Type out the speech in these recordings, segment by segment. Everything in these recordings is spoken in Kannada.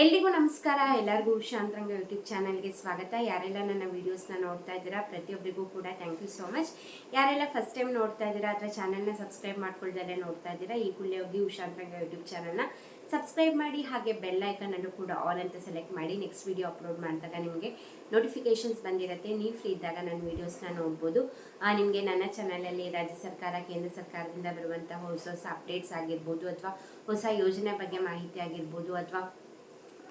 ಎಲ್ರಿಗೂ ನಮಸ್ಕಾರ. ಎಲ್ಲರಿಗೂ ಶಾಂತರಂಗ ಯೂಟ್ಯೂಬ್ ಚಾನಲ್ಗೆ ಸ್ವಾಗತ. ಯಾರೆಲ್ಲ ನನ್ನ ವೀಡಿಯೋಸ್ನ ನೋಡ್ತಾ ಇದ್ದೀರಾ, ಪ್ರತಿಯೊಬ್ಬರಿಗೂ ಕೂಡ ಥ್ಯಾಂಕ್ ಯು ಸೋ ಮಚ್ ಯಾರೆಲ್ಲ ಫಸ್ಟ್ ಟೈಮ್ ನೋಡ್ತಾ ಇದ್ದೀರಾ ಅಥವಾ ಚಾನಲ್ನ ಸಬ್ಸ್ಕ್ರೈಬ್ ಮಾಡ್ಕೊಳ್ದಲ್ಲೇ ನೋಡ್ತಾ ಇದ್ದೀರಾ, ಈ ಕೂಡಲೇ ಹೋಗಿ ಉಶಾಂತರಂಗ ಯೂಟ್ಯೂಬ್ ಚಾನಲ್ನ ಸಬ್ಸ್ಕ್ರೈಬ್ ಮಾಡಿ, ಹಾಗೆ ಬೆಲ್ ಐಕನ್ ಅನ್ನು ಕೂಡ ಆಲ್ ಅಂತ ಸೆಲೆಕ್ಟ್ ಮಾಡಿ ನೆಕ್ಸ್ಟ್ ವಿಡಿಯೋ ಅಪ್ಲೋಡ್ ಮಾಡಿದಾಗ ನಿಮಗೆ ನೋಟಿಫಿಕೇಶನ್ಸ್ ಬಂದಿರುತ್ತೆ. ನೀವು ಫ್ರೀ ಇದ್ದಾಗ ನನ್ನ ವೀಡಿಯೋಸ್ನ ನೋಡ್ಬೋದು. ನಿಮಗೆ ನನ್ನ ಚಾನಲಲ್ಲಿ ರಾಜ್ಯ ಸರ್ಕಾರ, ಕೇಂದ್ರ ಸರ್ಕಾರದಿಂದ ಬರುವಂತಹ ಹೊಸ ಹೊಸ ಅಪ್ಡೇಟ್ಸ್ ಆಗಿರ್ಬೋದು ಅಥವಾ ಹೊಸ ಯೋಜನೆ ಬಗ್ಗೆ ಮಾಹಿತಿ ಆಗಿರ್ಬೋದು ಅಥವಾ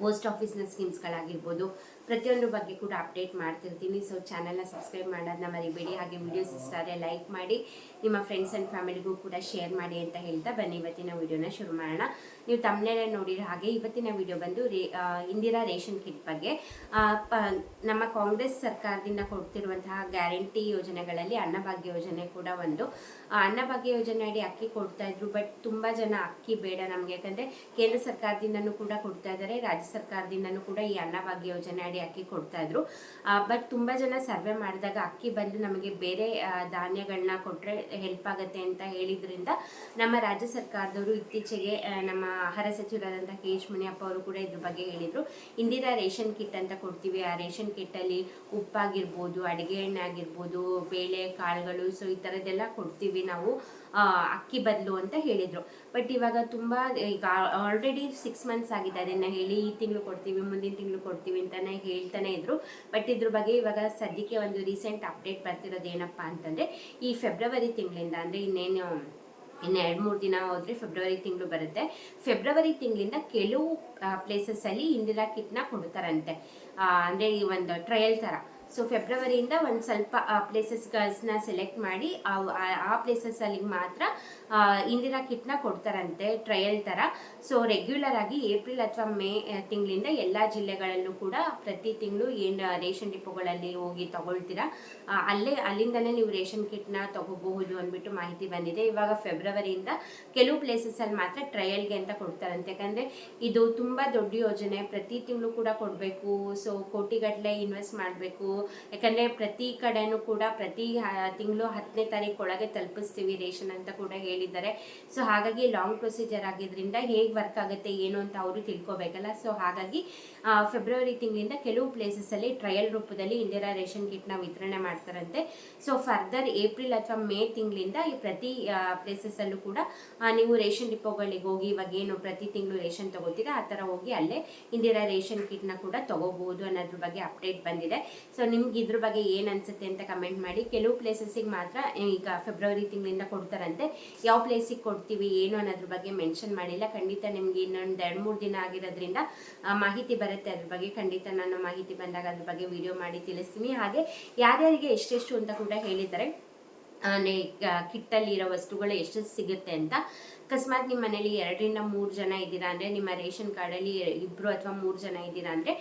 ಪೋಸ್ಟ್ ಆಫೀಸ್ನ ಸ್ಕೀಮ್ಸ್ಗಳಾಗಿರ್ಬೋದು. ಪ್ರತಿಯೊಂದು ಬಗ್ಗೆ ಕೂಡ ಅಪ್ಡೇಟ್ ಮಾಡ್ತಿರ್ತೀನಿ. ಸೊ ಚಾನಲ್ನ ಸಬ್ಸ್ಕ್ರೈಬ್ ಮಾಡೋದನ್ನ ಮರಿಬೇಡಿ. ಹಾಗೆ ವಿಡಿಯೋಸ್ ಇಷ್ಟ ಆದರೆ ಲೈಕ್ ಮಾಡಿ, ನಿಮ್ಮ ಫ್ರೆಂಡ್ಸ್ ಆ್ಯಂಡ್ ಫ್ಯಾಮಿಲಿಗೂ ಕೂಡ ಶೇರ್ ಮಾಡಿ ಅಂತ ಹೇಳ್ತಾ ಬನ್ನಿ. ಇವತ್ತಿನ ವಿಡಿಯೋನ ಶುರು ಮಾಡೋಣ. ನೀವು ತಮ್ಮನೇ ನೋಡಿರೋ ಹಾಗೆ ಇವತ್ತಿನ ವಿಡಿಯೋ ಬಂದು ರೇ ಇಂದಿರಾ ರೇಷನ್ ಕಿಟ್ ಬಗ್ಗೆ. ನಮ್ಮ ಕಾಂಗ್ರೆಸ್ ಸರ್ಕಾರದಿಂದ ಕೊಡ್ತಿರುವಂತಹ ಗ್ಯಾರಂಟಿ ಯೋಜನೆಗಳಲ್ಲಿ ಅನ್ನಭಾಗ್ಯ ಯೋಜನೆ ಕೂಡ ಒಂದು. ಅನ್ನಭಾಗ್ಯ ಯೋಜನೆ ಅಡಿ ಅಕ್ಕಿ ಕೊಡ್ತಾ ಇದ್ರು ಬಟ್ ತುಂಬ ಜನ ಅಕ್ಕಿ ಬೇಡ ನಮಗೆ. ಯಾಕಂದರೆ ಕೇಂದ್ರ ಸರ್ಕಾರದಿಂದನೂ ಕೂಡ ಕೊಡ್ತಾ ಇದ್ದಾರೆ. ರಾಜ್ಯ ಸರ್ಕಾರದಿಂದನೂ ಕೂಡ ಈ ಅನ್ನಭಾಗ್ಯ ಯೋಜನೆ ಅಡಿ ಅಕ್ಕಿ ಕೊಡ್ತಾ ಇದ್ರು. ಬಟ್ ತುಂಬ ಜನ ಸರ್ವೆ ಮಾಡಿದಾಗ ಅಕ್ಕಿ ಬದಲು ನಮಗೆ ಬೇರೆ ಧಾನ್ಯಗಳನ್ನ ಕೊಟ್ಟರೆ ಹೆಲ್ಪ್ ಆಗುತ್ತೆ ಅಂತ ಹೇಳಿದ್ರಿಂದ ನಮ್ಮ ರಾಜ್ಯ ಸರ್ಕಾರದವರು ಇತ್ತೀಚೆಗೆ ನಮ್ಮ ಆಹಾರ ಸಚಿವರಾದಂಥ ಕೆ ಎಚ್ ಮುನಿಯಪ್ಪ ಅವರು ಕೂಡ ಇದ್ರ ಬಗ್ಗೆ ಹೇಳಿದರು. ಇಂದಿರಾ ರೇಷನ್ ಕಿಟ್ ಅಂತ ಕೊಡ್ತೀವಿ. ಆ ರೇಷನ್ ಕಿಟ್ಟಲ್ಲಿ ಉಪ್ಪಾಗಿರ್ಬೋದು, ಅಡುಗೆ ಎಣ್ಣೆ ಆಗಿರ್ಬೋದು, ಬೇಳೆ, ಕಾಳುಗಳು ಸೊ ಈ ಥರದ್ದೆಲ್ಲ ಕೊಡ್ತೀವಿ ನಾವು ಅಕ್ಕಿ ಬದಲು ಅಂತ ಹೇಳಿದರು. ಬಟ್ ಇವಾಗ ತುಂಬ ಈಗ ಆಲ್ರೆಡಿ ಸಿಕ್ಸ್ ಮಂತ್ಸ್ ಆಗಿದೆ ಅದನ್ನು ಹೇಳಿ ತಿಂಗಳು ಕೊಡ್ತೀವಿ, ಮುಂದಿನ ತಿಂಗಳು ಕೊಡ್ತೀವಿ ಅಂತಾನೆ ಹೇಳ್ತಾನೆ ಇದ್ರು. ಬಟ್ ಇದ್ರ ಬಗ್ಗೆ ಇವಾಗ ಸದ್ಯಕ್ಕೆ ಒಂದು ರೀಸೆಂಟ್ ಅಪ್ಡೇಟ್ ಬರ್ತಿರೋದು ಏನಪ್ಪ ಅಂತಂದರೆ, ಈ ಫೆಬ್ರವರಿ ತಿಂಗಳಿಂದ ಅಂದರೆ ಇನ್ನೇನು, ಇನ್ನು ಎರಡು ಮೂರು ದಿನ ಹೋದರೆ ಫೆಬ್ರವರಿ ತಿಂಗಳು ಬರುತ್ತೆ. ಫೆಬ್ರವರಿ ತಿಂಗಳಿಂದ ಕೆಲವು ಪ್ಲೇಸಸ್ಸಲ್ಲಿ ಇಂದಿರಾ ಕಿಟ್ನ ಕೊಡ್ತಾರಂತೆ ಅಂದರೆ ಈ ಒಂದು ಟ್ರಯಲ್ ಥರ ಸೊ ಫೆಬ್ರವರಿಯಿಂದ ಒಂದು ಸ್ವಲ್ಪ ಪ್ಲೇಸಸ್ಗಳನ್ನ ಸೆಲೆಕ್ಟ್ ಮಾಡಿ, ಆ- ಪ್ಲೇಸಸ್ಸಲ್ಲಿ ಮಾತ್ರ ಇಂದಿರಾ ಕಿಟ್ನ ಕೊಡ್ತಾರಂತೆ ಟ್ರಯಲ್ ಥರ ಸೊ ರೆಗ್ಯುಲರ್ ಆಗಿ ಏಪ್ರಿಲ್ ಅಥವಾ ಮೇ ತಿಂಗಳಿಂದ ಎಲ್ಲ ಜಿಲ್ಲೆಗಳಲ್ಲೂ ಕೂಡ ಪ್ರತಿ ತಿಂಗಳು ಏನು ರೇಷನ್ ಡಿಪೋಗಳಲ್ಲಿ ಹೋಗಿ ತಗೊಳ್ತೀರಾ? ಅಲ್ಲೇ, ಅಲ್ಲಿಂದಲೇ ನೀವು ರೇಷನ್ ಕಿಟ್ನ ತಗೋಬಹುದು ಅಂದ್ಬಿಟ್ಟು ಮಾಹಿತಿ ಬಂದಿದೆ. ಇವಾಗ ಫೆಬ್ರವರಿಯಿಂದ ಕೆಲವು ಪ್ಲೇಸಸ್ಸಲ್ಲಿ ಮಾತ್ರ ಟ್ರಯಲ್ಗೆ ಅಂತ ಕೊಡ್ತಾರಂತೆ. ಯಾಕಂದರೆ ಇದು ತುಂಬ ದೊಡ್ಡ ಯೋಜನೆ. ಪ್ರತಿ ತಿಂಗಳು ಕೂಡ ಕೊಡಬೇಕು. ಸೊ ಕೋಟಿಗಟ್ಟಲೆ ಇನ್ವೆಸ್ಟ್ ಮಾಡಬೇಕು. ಯಾಕಂದರೆ ಪ್ರತಿ ಕಡೆನೂ ಕೂಡ ಪ್ರತಿ ತಿಂಗಳು ಹತ್ತನೇ ತಾರೀಕು ಒಳಗೆ ತಲುಪಿಸ್ತೀವಿ ರೇಷನ್ ಅಂತ ಕೂಡ ಹೇಳಿದ್ದಾರೆ. ಸೊ ಹಾಗಾಗಿ ಲಾಂಗ್ ಪ್ರೊಸೀಜರ್ ಆಗಿದ್ರಿಂದ ಹೇಗೆ ವರ್ಕ್ ಆಗುತ್ತೆ, ಏನು ಅಂತ ಅವರು ತಿಳ್ಕೊಬೇಕಲ್ಲ. ಸೊ ಹಾಗಾಗಿ ಫೆಬ್ರವರಿ ತಿಂಗಳಿಂದ ಕೆಲವು ಪ್ಲೇಸಸ್ಸಲ್ಲಿ ಟ್ರಯಲ್ ರೂಪದಲ್ಲಿ ಇಂದಿರಾ ರೇಷನ್ ಕಿಟ್ನ ವಿತರಣೆ ಮಾಡ್ತಾರಂತೆ. ಸೊ ಫರ್ದರ್ ಏಪ್ರಿಲ್ ಅಥವಾ ಮೇ ತಿಂಗಳಿಂದ ಈ ಪ್ರತಿ ಪ್ಲೇಸಸ್ಸಲ್ಲೂ ಕೂಡ ನೀವು ರೇಷನ್ ಡಿಪೋಗಳಿಗೆ ಹೋಗಿ ಇವಾಗ ಏನು ಪ್ರತಿ ತಿಂಗಳು ರೇಷನ್ ತಗೋತೀರಾ, ಆ ಥರ ಹೋಗಿ ಅಲ್ಲೇ ಇಂದಿರಾ ರೇಷನ್ ಕಿಟ್ನ ಕೂಡ ತಗೋಬಹುದು ಅನ್ನೋದ್ರ ಬಗ್ಗೆ ಅಪ್ಡೇಟ್ ಬಂದಿದೆ. ಸೊ ನಿಮ್ಗೆ ಇದ್ರ ಬಗ್ಗೆ ಏನು ಅನ್ಸುತ್ತೆ ಅಂತ ಕಮೆಂಟ್ ಮಾಡಿ. ಕೆಲವು ಪ್ಲೇಸಸ್ಸಿಗೆ ಮಾತ್ರ ಈಗ ಫೆಬ್ರವರಿ ತಿಂಗಳಿಂದ ಕೊಡ್ತಾರಂತೆ. ಯಾವ ಪ್ಲೇಸಿಗೆ ಕೊಡ್ತೀವಿ, ಏನು ಅನ್ನೋದ್ರ ಬಗ್ಗೆ ಮೆನ್ಷನ್ ಮಾಡಿಲ್ಲ. ಖಂಡಿತ ನಿಮ್ಗೆ ಇನ್ನೊಂದು ಎರಡು, ಮೂರು ದಿನ ಆಗಿರೋದ್ರಿಂದ ಮಾಹಿತಿ ಬರುತ್ತೆ ಅದ್ರ ಬಗ್ಗೆ. ಖಂಡಿತ ನಾನು ಮಾಹಿತಿ ಬಂದಾಗ ಅದ್ರ ಬಗ್ಗೆ ವಿಡಿಯೋ ಮಾಡಿ ತಿಳಿಸ್ತೀನಿ. ಹಾಗೆ ಯಾರ್ಯಾರಿಗೆ ಎಷ್ಟೆಷ್ಟು ಅಂತ ಕೂಡ ಹೇಳಿದ್ದಾರೆ. ಕಿಟ್ಟಲ್ಲಿರೋ ವಸ್ತುಗಳು ಎಷ್ಟು ಸಿಗುತ್ತೆ ಅಂತ. ಅಕಸ್ಮಾತ್ ನಿಮ್ಮ ಮನೇಲಿ ಎರಡರಿಂದ ಮೂರು ಜನ ಇದ್ದೀರಾ ಅಂದರೆ, ನಿಮ್ಮ ರೇಷನ್ ಕಾರ್ಡಲ್ಲಿ ಇಬ್ಬರು ಅಥವಾ ಮೂರು ಜನ ಇದ್ದೀರಾ ಅಂದರೆ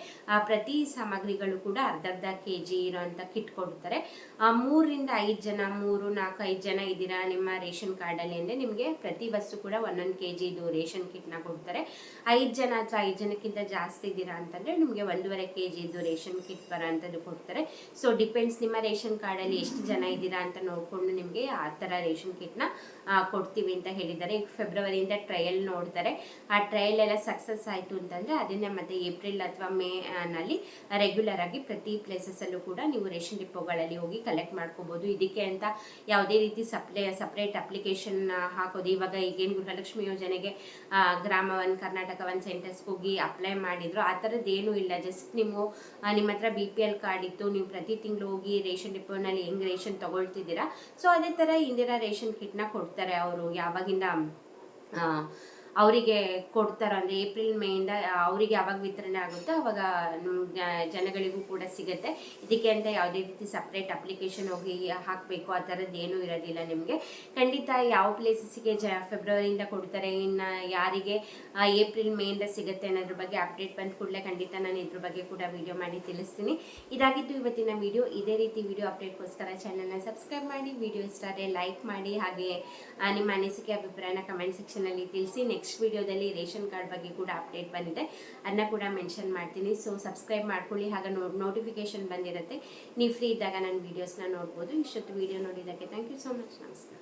ಪ್ರತಿ ಸಾಮಗ್ರಿಗಳು ಕೂಡ ಅರ್ಧ ಅರ್ಧ ಕೆ ಜಿ ಇರೋವಂಥ ಕಿಟ್ ಕೊಡ್ತಾರೆ. ಮೂರರಿಂದ ಐದು ಜನ, ಮೂರು, ನಾಲ್ಕು, ಐದು ಜನ ಇದ್ದೀರಾ ನಿಮ್ಮ ರೇಷನ್ ಕಾರ್ಡಲ್ಲಿ ಅಂದರೆ, ನಿಮಗೆ ಪ್ರತಿ ವಸ್ತು ಕೂಡ ಒಂದೊಂದು ಕೆ ಜಿ ಇದು ರೇಷನ್ ಕಿಟ್ನ ಕೊಡ್ತಾರೆ. ಐದು ಜನ ಅಥವಾ ಐದು ಜನಕ್ಕಿಂತ ಜಾಸ್ತಿ ಇದ್ದೀರಾ ಅಂತಂದರೆ, ನಿಮಗೆ ಒಂದೂವರೆ ಕೆ ಜಿ ಇದು ರೇಷನ್ ಕಿಟ್ ಬರೋ ಅಂಥದ್ದು ಕೊಡ್ತಾರೆ. ಸೊ ಡಿಪೆಂಡ್ಸ್ ನಿಮ್ಮ ರೇಷನ್ ಕಾರ್ಡಲ್ಲಿ ಎಷ್ಟು ಜನ ಇದ್ದೀರಾ ಅಂತ ನೋಡಿಕೊಂಡು ನಿಮಗೆ ಆ ಥರ ರೇಷನ್ ಕಿಟ್ನ ಕೊಡ್ತೀವಿ ಅಂತ ಹೇಳಿದ್ದಾರೆ. ಫೆಬ್ರವರಿಯಿಂದ ಟ್ರಯಲ್ ನೋಡ್ತಾರೆ. ಆ ಟ್ರಯಲ್ ಎಲ್ಲ ಸಕ್ಸಸ್ ಆಯಿತು ಅಂತಂದರೆ ಅದನ್ನೇ ಮತ್ತೆ ಏಪ್ರಿಲ್ ಅಥವಾ ಮೇ ನಲ್ಲಿ ರೆಗ್ಯುಲರ್ ಆಗಿ ಪ್ರತಿ ಪ್ಲೇಸಸ್ಸಲ್ಲೂ ಕೂಡ ನೀವು ರೇಷನ್ ಡಿಪೋಗಳಲ್ಲಿ ಹೋಗಿ ಕಲೆಕ್ಟ್ ಮಾಡ್ಕೋಬೋದು. ಇದಕ್ಕೆ ಅಂತ ಯಾವುದೇ ರೀತಿ ಸಪ್ಲೇ ಸಪ್ರೇಟ್ ಅಪ್ಲಿಕೇಶನ್ ಹಾಕೋದು. ಇವಾಗ ಈಗೇನು ಗೃಹಲಕ್ಷ್ಮಿ ಯೋಜನೆಗೆ ಗ್ರಾಮ ಒನ್ ಕರ್ನಾಟಕ ಒನ್ ಸೆಂಟರ್ಸ್ಗೆ ಹೋಗಿ ಅಪ್ಲೈ ಮಾಡಿದ್ರು. ಆ ಥರದ್ದು ಇಲ್ಲ. ಜಸ್ಟ್ ನೀವು ನಿಮ್ಮ ಹತ್ರ ಬಿ ಪಿ ಎಲ್ ಕಾರ್ಡ್ ಇತ್ತು. ನೀವು ಪ್ರತಿ ತಿಂಗಳು ಹೋಗಿ ರೇಷನ್ ಡಿಪೋನಲ್ಲಿ ಹೆಂಗೆ ರೇಷನ್ ತೊಗೊಳ್ತಿದ್ದೀರಾ? ಸೊ ಅದೇ ಥರ ಇಂದಿರಾ ರೇಷನ್ ಕಿಟ್ನ ಕೊಡ್ತಾರೆ ಅವರು. ಯಾವಾಗಿಂದ ಆ, ಅವರಿಗೆ ಕೊಡ್ತಾರೆ. ಅಂದರೆ ಏಪ್ರಿಲ್ ಮೇಯಿಂದ ಅವರಿಗೆ ಯಾವಾಗ ವಿತರಣೆ ಆಗುತ್ತೋ ಅವಾಗ ಜನಗಳಿಗೂ ಕೂಡ ಸಿಗುತ್ತೆ. ಇದಕ್ಕೆ ಅಂತ ಯಾವುದೇ ರೀತಿ ಸಪ್ರೇಟ್ ಅಪ್ಲಿಕೇಶನ್ ಹೋಗಿ ಹಾಕಬೇಕು, ಆ ಥರದ್ದು ಏನೂ ಇರೋದಿಲ್ಲ ನಿಮಗೆ. ಖಂಡಿತ ಯಾವ ಪ್ಲೇಸಸ್ಗೆ ಜ ಫೆಬ್ರವರಿಯಿಂದ ಕೊಡ್ತಾರೆ, ಇನ್ನು ಯಾರಿಗೆ ಏಪ್ರಿಲ್ ಮೇಯಿಂದ ಸಿಗುತ್ತೆ ಅನ್ನೋದ್ರ ಬಗ್ಗೆ ಅಪ್ಡೇಟ್ ಬಂದ ಕೂಡಲೇ ಖಂಡಿತ ನಾನು ಇದ್ರ ಬಗ್ಗೆ ಕೂಡ ವಿಡಿಯೋ ಮಾಡಿ ತಿಳಿಸ್ತೀನಿ. ಇದಾಗಿತ್ತು ಇವತ್ತಿನ ವಿಡಿಯೋ ಇದೇ ರೀತಿ ವಿಡಿಯೋ ಅಪ್ಡೇಟ್ಗೋಸ್ಕರ ಚಾನಲ್ನ ಸಬ್ಸ್ಕ್ರೈಬ್ ಮಾಡಿ ವಿಡಿಯೋ ಇಷ್ಟ ಆದರೆ ಲೈಕ್ ಮಾಡಿ, ಹಾಗೆ ನಿಮ್ಮ ಅನಿಸಿಕೆ, ಅಭಿಪ್ರಾಯನ ಕಮೆಂಟ್ ಸೆಕ್ಷನಲ್ಲಿ ತಿಳಿಸಿ. ನೆಕ್ಸ್ಟ್ ವಿಡಿಯೋದಲ್ಲಿ ರೇಷನ್ ಕಾರ್ಡ್ ಬಗ್ಗೆ ಕೂಡ ಅಪ್ಡೇಟ್ ಬಂದಿದೆ. ಅದನ್ನ ಕೂಡ ಮೆನ್ಷನ್ ಮಾಡ್ತೀನಿ. ಸೊ ಸಬ್ಸ್ಕ್ರೈಬ್ ಮಾಡ್ಕೊಳ್ಳಿ. ಹಾಗೆ ನೋಟಿಫಿಕೇಶನ್ ಬಂದಿರುತ್ತೆ. ನೀವು ಫ್ರೀ ಇದ್ದಾಗ ನನ್ನ ವೀಡಿಯೋಸ್ನ ನೋಡ್ಬೋದು. ಇಷ್ಟೊತ್ತು ವಿಡಿಯೋ ನೋಡಿದ್ದಕ್ಕೆ ಥ್ಯಾಂಕ್ ಯು ಸೊ ಮಚ್ ನಮಸ್ಕಾರ.